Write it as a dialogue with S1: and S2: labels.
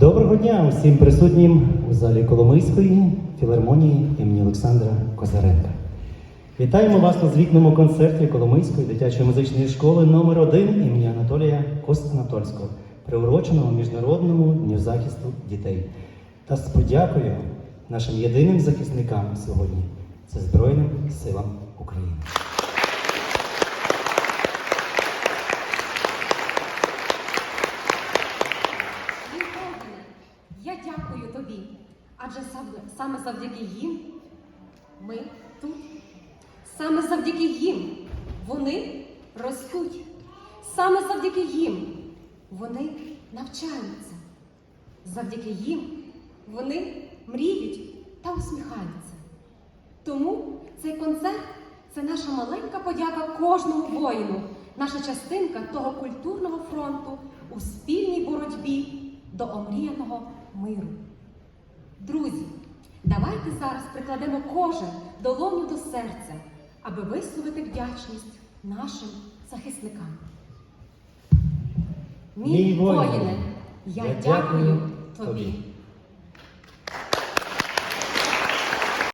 S1: Доброго дня усім присутнім у залі Коломийської філармонії імені Олександра Козаренка. Вітаємо вас на звітному концерті Коломийської дитячої музичної школи номер 1 імені Анатолія Костанатольського, приуроченого Міжнародному дню захисту дітей. Та з подякою нашим єдиним захисникам сьогодні це Збройним силам України.
S2: Відповідне, я дякую тобі, адже саме завдяки їм ми тут. Саме завдяки їм вони ростуть. Саме завдяки їм вони навчаються. Завдяки їм вони мріють та усміхаються. Тому цей концерт це наша маленька подяка кожному воїну, наша частинка того культурного фронту у спільній боротьбі до омріяного миру. Друзі, давайте зараз прикладемо кожен долоню до серця, аби висловити вдячність нашим захисникам.
S1: Мій воїне,
S2: я дякую
S1: тобі.